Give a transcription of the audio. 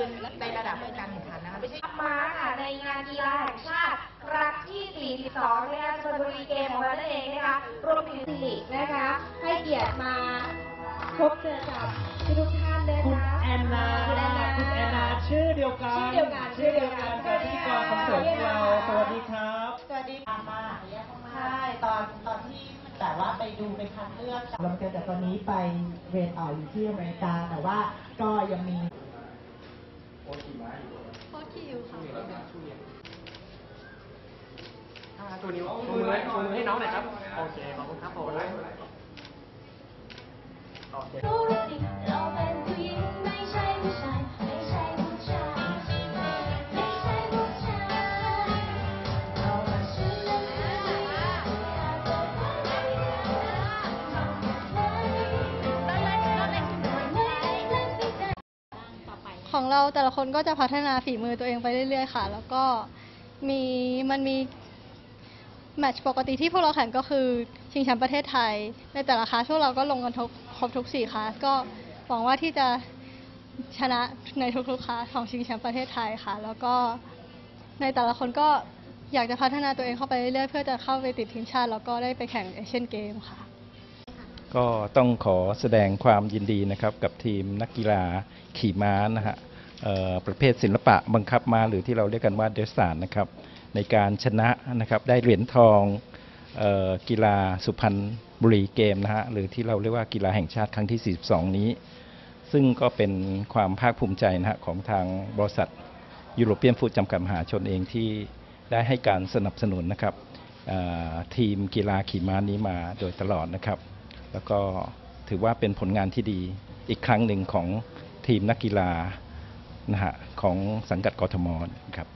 งานกีฬาแห่งชาติครั้งที่ 42นะคะชลบุรีเกมของเรานั่นเองนะคะรวมถึงสิรินะคะ ให้เกียรติมาพบเจอกับทุกๆท่านเลยคุณนะคะแอนนาคุณแอนนาคุณแอนนาชื่อเดียวกันชื่อเดียวกัน ชื่อเดียวกันกับที่กรคอนเสิร์ตของเรา สวัสดีครับ สวัสดีค่ะมากใช่ตอนตอนที่แต่ว่าไปดูไปคัดเลือกเราเจอแต่ตอนนี้ไปเรียนต่ออยู่ที่อเมริกาแต่ว่าก็ยังมี อ่าตัวนิ้วชูมือชูมือให้น้องหน่อยครับ โอเค ขอบคุณครับผมโอเค ของเราแต่ละคนก็จะพัฒนาฝีมือตัวเองไปเรื่อยๆค่ะ แล้วก็มีมันมีแมตช์ปกติที่พวกเราแข่งก็คือชิงแชมป์ประเทศไทย ในแต่ละคลาสพวกเราก็ลงกันทุกครบทุกสี่คลาสก็หวังว่าที่จะชนะในทุกๆคลาสของชิงแชมป์ประเทศไทยค่ะ แล้วก็ในแต่ละคนก็อยากจะพัฒนาตัวเองเข้าไปเรื่อยๆเพื่อจะเข้าไปติดทีมชาติ แล้วก็ได้ไปแข่งเอเชียนเกมค่ะ ก็ต้องขอแสดงความยินดีนะครับกับทีมนักกีฬาขี่ม้านะฮะประเภทศิลปะบังคับม้าหรือที่เราเรียกกันว่าเดสสานนะครับในการชนะนะครับได้เหรียญทองออกีฬาสุพรรณบุรีเกมนะฮะหรือที่เราเรียกว่ากีฬาแห่งชาติครั้งที่ 42 นี้ ซึ่งก็เป็นความภาคภูมิใจนะฮะของทางบริษัทยุโรเปียนฟูดจำกัดมหาชนเองที่ได้ให้การสนับสนุนนะครับทีมกีฬาขี่ม้านี้มาโดยตลอดนะครับ แล้วก็ถือว่าเป็นผลงานที่ดีอีกครั้งหนึ่งของทีมนักกีฬานะฮะของสังกัดกทมครับ